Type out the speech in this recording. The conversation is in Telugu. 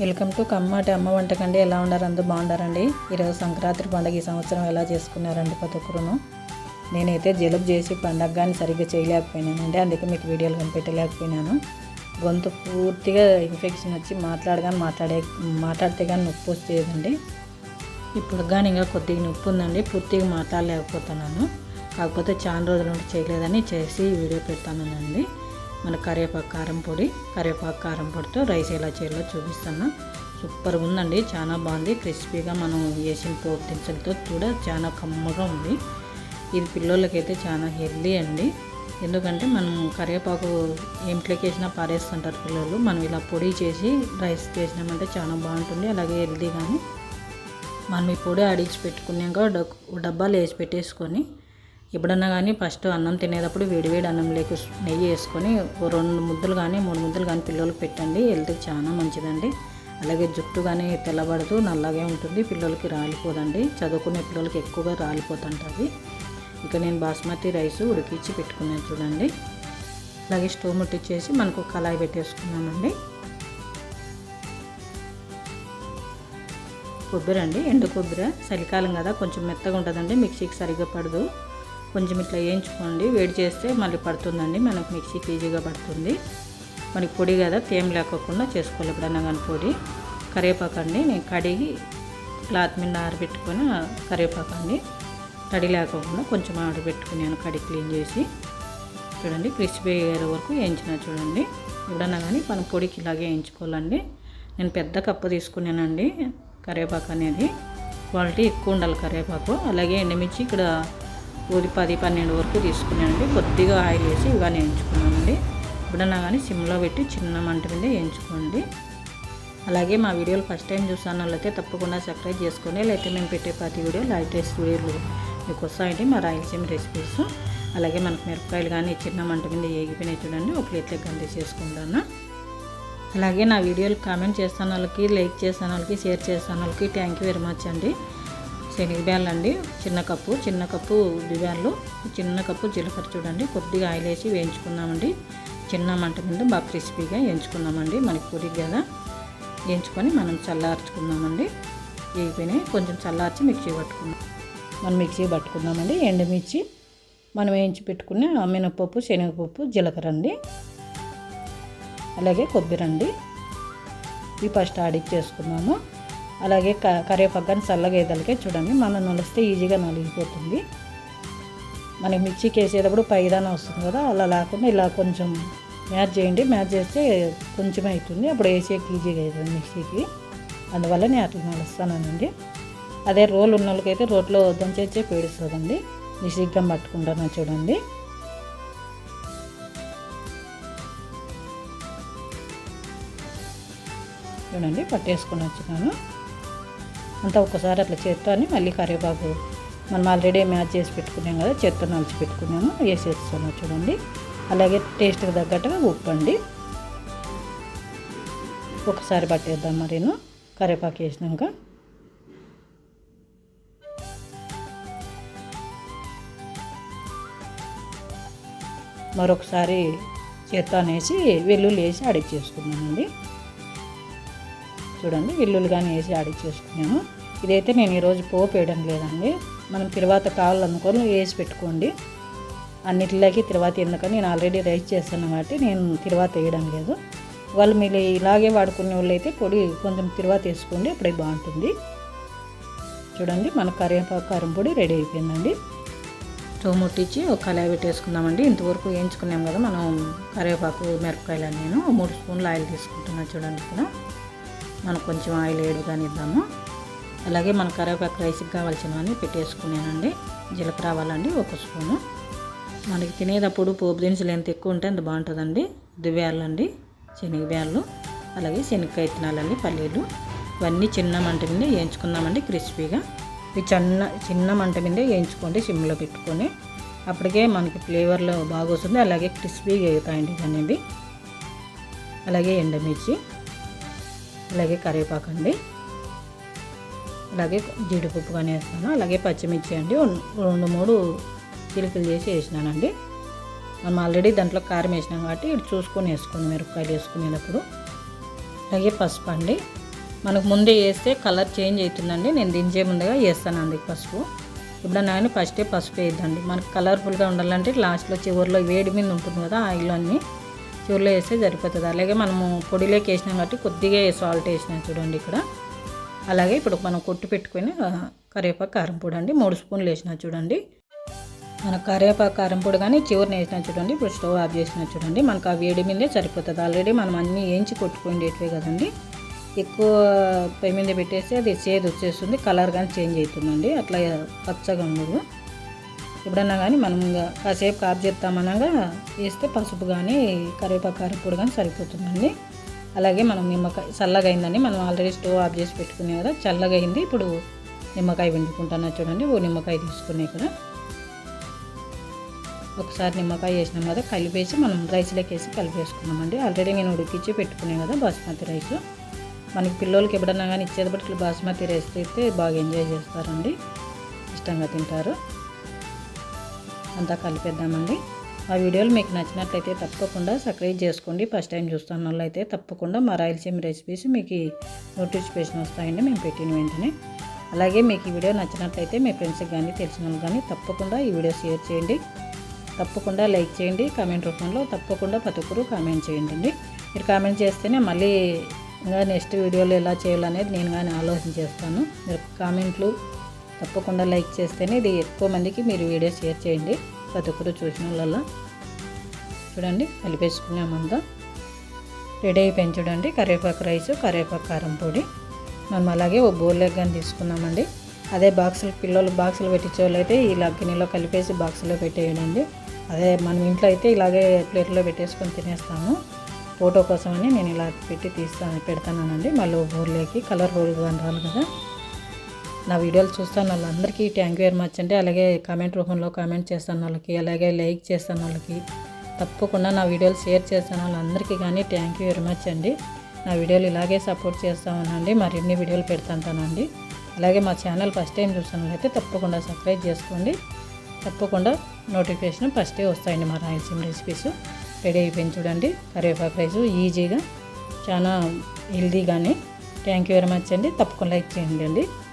వెల్కమ్ టు కమ్మాటి అమ్మ వంటకండి. ఎలా ఉన్నారు? అందరూ బాగుండారండి ఈరోజు సంక్రాంతి పండుగ ఈ సంవత్సరం ఎలా చేసుకున్నారండి? ప్రతి ఒక్కరును. నేనైతే జలుబు చేసి పండగ కానీ సరిగ్గా చేయలేకపోయినానండి. అందుకే మీకు వీడియోలు కనిపెట్టలేకపోయినాను. గొంతు పూర్తిగా ఇన్ఫెక్షన్ వచ్చి మాట్లాడగానే మాట్లాడే మాట్లాడితే కానీ నొప్పి వచ్చేదండి ఇప్పుడు కానీ ఇంకా కొద్దిగా నొప్పి ఉందండి. పూర్తిగా మాట్లాడలేకపోతున్నాను. కాకపోతే చాలా రోజుల నుండి చేయలేదని చేసి వీడియో పెడతానండి మన కరివేపాకు కారం పొడి కరివేపాకు కారం పొడితో రైస్ ఎలా చేయాలో చూపిస్తున్నా సూపర్గా ఉందండి చాలా బాగుంది. క్రిస్పీగా మనం వేసిన పోపు దినుసులతో కూడా చాలా కమ్మగా ఉంది. ఇది పిల్లలకైతే చాలా హెల్దీ అండి. ఎందుకంటే మనం కరివేపాకు ఇంట్లోకి వేసినా పారేస్తుంటారు పిల్లలు మనం ఇలా పొడి చేసి రైస్ చేసినామంటే చాలా బాగుంటుంది అలాగే హెల్దీ కానీ మనం ఈ పొడి ఆడించి పెట్టుకున్నాక డబ్బాలు వేసి పెట్టేసుకొని ఎప్పుడన్నా కానీ ఫస్ట్ అన్నం తినేటప్పుడు వేడివేడి అన్నం లేక నెయ్యి వేసుకొని రెండు ముద్దలు కానీ మూడు ముద్దలు కానీ పిల్లలకు పెట్టండి. హెల్త్కి చాలా మంచిదండి. అలాగే జుట్టు కానీ తెల్లబడదు నల్లగా ఉంటుంది. పిల్లలకి రాలిపోదండి. చదువుకునే పిల్లలకి ఎక్కువగా రాలిపోతుంటుంది ఇక నేను బాస్మతి రైస్ ఉడికించి పెట్టుకున్నాను చూడండి. అలాగే స్టవ్ ముట్టించేసి మనకు కళాయి పెట్టేసుకున్నామండి. కొబ్బరి అండి ఎండు కొబ్బరి. చలికాలం కదా కొంచెం మెత్తగా ఉంటుందండి మిక్సీకి సరిగ్గా పడదు. కొంచెం ఇట్లా వేయించుకోండి. వేడి చేస్తే మళ్ళీ పడుతుందండి. మనకు మిక్సీకి ఈజీగా పడుతుంది. మనకి పొడి కదా తేమ లేకోకుండా చేసుకోవాలి ఎప్పుడన్నా కానీ పొడి. కరివేపాకు అండి నేను కడిగి క్లాత్ మీద ఆరబెట్టుకొని కరివేపాకు అండి తడి లేకోకుండా కొంచెం ఆరబెట్టుకున్నాను కడిగి క్లీన్ చేసి. చూడండి క్రిస్పీ అయ్యే వరకు వేయించిన చూడండి. ఎప్పుడన్నా కానీ మనం పొడికి ఇలాగే వేయించుకోవాలండి. నేను పెద్ద కప్పు తీసుకున్నానండి కరివేపాకు అనేది. క్వాలిటీ ఎక్కువ ఉండాలి కరివేపాకు. అలాగే ఎండుమిర్చి ఇక్కడ పది పది పన్నెండు వరకు తీసుకున్నానండి. కొద్దిగా ఆయిల్ వేసి ఇవన్నీ వేయించుకున్నానండి. ఎప్పుడన్నా కానీ సిమ్లో పెట్టి చిన్న మంట మీద వేయించుకోండి. అలాగే మా వీడియోలు ఫస్ట్ టైం చూసాను వాళ్ళైతే తప్పకుండా సబ్స్క్రైబ్ చేసుకోండి. లేకపోతే మేము పెట్టే ప్రతి వీడియో లేటెస్ట్ వీడియోలు మీకు వస్తాయండి మా రాయలసీమ రెసిపీస్. అలాగే మనకు మిరపకాయలు కానీ చిన్న మంట మీద ఏగిపోయినాయి చూడండి. ఒక ప్లేట్లో గంట చేసుకుంటాను. అలాగే నా వీడియోలు కామెంట్ చేస్తాను వాళ్ళకి లైక్ చేస్తాను వాళ్ళకి షేర్ చేస్తాను వాళ్ళకి థ్యాంక్ యూ వెరీ మచ్ అండి. శనగబ్యాలు అండి చిన్న కప్పు చిన్న కప్పు ఉద్దిబ్యాలు చిన్న కప్పు జీలకర్ర చూడండి. కొద్దిగా ఆయిల్ వేసి వేయించుకున్నామండి చిన్న మంట మీద బాగా క్రిస్పీగా వేయించుకున్నామండి మనకి పూరికి కదా. వేయించుకొని మనం చల్లార్చుకుందామండి. వేగిపోయినాయి. కొంచెం చల్లార్చి మిక్సీ పట్టుకుందాం. మనం మిక్సీ పట్టుకుందామండి. ఎండుమిర్చి మనం వేయించి పెట్టుకున్న మినపప్పు శనగపప్పు జీలకర్ర అండి. అలాగే కొబ్బరి అండి. ఇవి ఫస్ట్ ఆడిచ్చేసుకున్నాము అలాగే క కరివేపాకు కానీ చల్లగా చూడండి. మనం నలిస్తే ఈజీగా నలిగిపోతుంది. మనకి మిక్సీకి వేసేటప్పుడు పైదాన వస్తుంది కదా అలా లేకుండా ఇలా కొంచెం మ్యాచ్ చేయండి. మ్యాచ్ చేస్తే కొంచెం అవుతుంది. అప్పుడు వేసేకి ఈజీగా అవుతుంది మిక్సీకి. అందువల్ల నేను అట్లా నలుస్తానండి. అదే రోల్ ఉన్న వాళ్ళకైతే రోట్లో దంచేచ్చే పేడుస్తుందండి. మిక్సీగా పట్టుకుంటాను చూడండి. చూడండి పట్టేసుకొని వచ్చినాను అంతా ఒకసారి అట్లా చేత్తో మళ్ళీ కరివేపాకు మనం ఆల్రెడీ మ్యాచ్ చేసి పెట్టుకున్నాం కదా చేత్తో నలిచి పెట్టుకున్నాము వేసేస్తాను చూడండి. అలాగే టేస్ట్కి తగ్గట్టుగా ఉప్పు అండి. ఒకసారి పట్టేద్దాం మరీను. కరివేపాకు వేసినాక. మరొకసారి చేత్తో అనేసి వెల్లుల్లి వేసి అడిగి చేసుకున్నానండి చూడండి వెల్లుల్లి కానీ వేసి ఆడిచ్చేసుకున్నాను ఇదైతే నేను ఈరోజు పోపు వేయడం లేదండి. మనం తర్వాత కావాలనుకొని వేసి పెట్టుకోండి. అన్నిటిలోకి తర్వాత ఎందుకని నేను ఆల్రెడీ రైస్ చేస్తాను కాబట్టి నేను తర్వాత వేయడం లేదు. వాళ్ళు మీరు ఇలాగే వాడుకునే వాళ్ళు అయితే పొడి కొంచెం తర్వాత వేసుకోండి అప్పుడే బాగుంటుంది. చూడండి మన కరివేపాకు కారం పొడి రెడీ అయిపోయిందండి. స్టవ్ ముట్టించి ఒక కళాయి పెట్టేసుకుందామండి. ఇంతవరకు వేయించుకున్నాం కదా మనం కరివేపాకు మిరపకాయలు నేను. మూడు స్పూన్లు ఆయిల్ తీసుకుంటున్నాను చూడండి ఇక్కడ మనం కొంచెం ఆయిల్ వేడి కానీ ఇద్దాము అలాగే మన కరివేపాకు రైస్కి కావాల్సినవన్నీ పెట్టేసుకున్నానండి. జీలకర్ర ఆవాలండి ఒక స్పూను. మనకి తినేటప్పుడు పోపు దినుసులు ఎంత ఎక్కువ ఉంటే అంత బాగుంటుందండి. దువ్వేళ్ళండి అండి శనగబ్యాళ్ళు అలాగే శనగకాయ తినాలండి పల్లీలు. ఇవన్నీ చిన్న మంట మీద వేయించుకుందామండి క్రిస్పీగా. ఇవి చిన్న చిన్న మంట మీద వేయించుకోండి సిమ్లో పెట్టుకొని. అప్పటికే మనకి ఫ్లేవర్లో బాగా వస్తుంది అలాగే క్రిస్పీగా అవుతాయండి ఇవన్నీ. అలాగే ఎండమిర్చి. అలాగే కరివేపాకు అండి. అలాగే జీడిపప్పు కానీ వేస్తాను. అలాగే పచ్చిమిర్చి అండి. రెండు మూడు చిలికలు చేసి వేసినానండి. మనం ఆల్రెడీ దాంట్లో కారం వేసినాం కాబట్టి ఇటు చూసుకొని వేసుకోండి. మిరపకాయలు వేసుకునేటప్పుడు. అలాగే పసుపు అండి. మనకు ముందే వేస్తే కలర్ చేంజ్ అవుతుందండి. నేను దించే ముందుగా వేస్తాను అందుకు పసుపు. ఎప్పుడన్నా కానీ ఫస్టే పసుపు వేద్దండి మనకు కలర్ఫుల్గా ఉండాలంటే లాస్ట్లో చివరిలో వేడి మీద ఉంటుంది కదా ఆయిల్ అన్నీ. చివరిలో వేస్తే సరిపోతుంది. అలాగే మనము పొడిలోకి వేసినాం కాబట్టి కొద్దిగా సాల్ట్ వేసినాం చూడండి ఇక్కడ. అలాగే ఇప్పుడు మనం కొట్టు పెట్టుకుని కరివేపాకు కారం పొడి అండి. మూడు స్పూన్లు వేసినా చూడండి. మన కరివేపాకు కారం పొడి కానీ చివరిని వేసినా చూడండి. ఇప్పుడు స్టవ్ ఆఫ్ చేసినా చూడండి. మనకు ఆ వేడి మీదే సరిపోతుంది. ఆల్రెడీ మనం అన్నీ వేయించి కొట్టుకునేటివే కదండి. ఎక్కువ పై మీద పెట్టేస్తే అది చేదు వచ్చేస్తుంది. కలర్ కానీ చేంజ్ అవుతుందండి. అట్లా పచ్చగా ఉండదు. ఎప్పుడన్నా కానీ మనం ఇంకా కాసేపు కాపు చేస్తామనగా వేస్తే పసుపు కానీ కరివేపాకు కారం పొడి కానీ సరిపోతుందండి. అలాగే మనం నిమ్మకాయ చల్లగా అయిందండి మనం ఆల్రెడీ స్టవ్ ఆఫ్ చేసి పెట్టుకునే కదా చల్లగా అయింది ఇప్పుడు నిమ్మకాయ వండుకుంటున్నా చూడండి. ఓ నిమ్మకాయ తీసుకునే ఇక్కడ. ఒకసారి నిమ్మకాయ వేసినాం కదా కలిపేసి మనం రైస్లోకి వేసి కలిపేసుకున్నామండి. ఆల్రెడీ నేను ఉడికించి పెట్టుకునే కదా బాస్మతి రైస్ మనకి పిల్లలకి ఎప్పుడన్నా కానీ ఇచ్చేది బట్టి ఇట్లా బాస్మతి రైస్ అయితే బాగా ఎంజాయ్ చేస్తారండి. ఇష్టంగా తింటారు. అంతా కలిపేద్దామండి. ఆ వీడియోలు మీకు నచ్చినట్లయితే తప్పకుండా సబ్స్క్రైబ్ చేసుకోండి. ఫస్ట్ టైం చూస్తున్న వాళ్ళైతే తప్పకుండా మా రాయలసీమ రెసిపీస్ మీకు నోటిఫికేషన్ వస్తాయండి మేము పెట్టిన వెంటనే. అలాగే మీకు ఈ వీడియో నచ్చినట్లయితే మీ ఫ్రెండ్స్కి కానీ తెలిసిన వాళ్ళు కానీ తప్పకుండా ఈ వీడియో షేర్ చేయండి. తప్పకుండా లైక్ చేయండి. కామెంట్ రూపంలో తప్పకుండా ప్రతి ఒక్కరు కామెంట్ చేయండి అండి. మీరు కామెంట్ చేస్తేనే మళ్ళీ ఇంకా నెక్స్ట్ వీడియోలో ఎలా చేయాలనేది నేను కానీ ఆలోచన చేస్తాను. మీరు కామెంట్లు తప్పకుండా లైక్ చేస్తేనే ఇది ఎక్కువ మందికి మీరు వీడియో షేర్ చేయండి. ప్రతి ఒక్కరు చూసిన వాళ్ళల్లో చూడండి కలిపేసుకున్నామంతా రెడీ అయిపోయింది చూడండి కరివేపాకు రైస్ కరివేపాకు కారం పొడి. మనం అలాగే ఓ బోల్ కానీ తీసుకున్నామండి అదే బాక్సులు పిల్లలు బాక్సులు పెట్టించేవాళ్ళైతే అయితే ఇలా గిన్నెలో కలిపేసి బాక్సులో పెట్టేయడండి అదే మనం ఇంట్లో అయితే ఇలాగే ప్లేట్లో పెట్టేసుకొని తినేస్తాము. ఫోటో కోసమని నేను ఇలా పెట్టి తీస్తాను పెడతానండి మళ్ళీ ఊర్లోకి కలర్ఫుల్గా రావాలి కదా. నా వీడియోలు చూస్తాను వాళ్ళందరికీ థ్యాంక్ యూ వెరీ మచ్ అండి. అలాగే కామెంట్ రూపంలో కామెంట్ చేస్తాను వాళ్ళకి అలాగే లైక్ చేస్తాను వాళ్ళకి తప్పకుండా నా వీడియోలు షేర్ చేస్తాను వాళ్ళందరికీ కానీ థ్యాంక్ యూ వెరీ మచ్ అండి. నా వీడియోలు ఇలాగే సపోర్ట్ చేస్తా మరిన్ని వీడియోలు పెడతానండి. అలాగే మా ఛానల్ ఫస్ట్ టైం చూస్తున్న అయితే తప్పకుండా సబ్స్క్రైబ్ చేసుకోండి. తప్పకుండా నోటిఫికేషన్ ఫస్టే వస్తాయండి మా రాయలసీమ రెసిపీస్ రెడీ అయిపోయింది చూడండి. కరివేపాకు రైస్ ఈజీగా చాలా హెల్దీగానే థ్యాంక్ యూ వెరీ మచ్ అండి. తప్పకుండా లైక్ చేయండి అండి.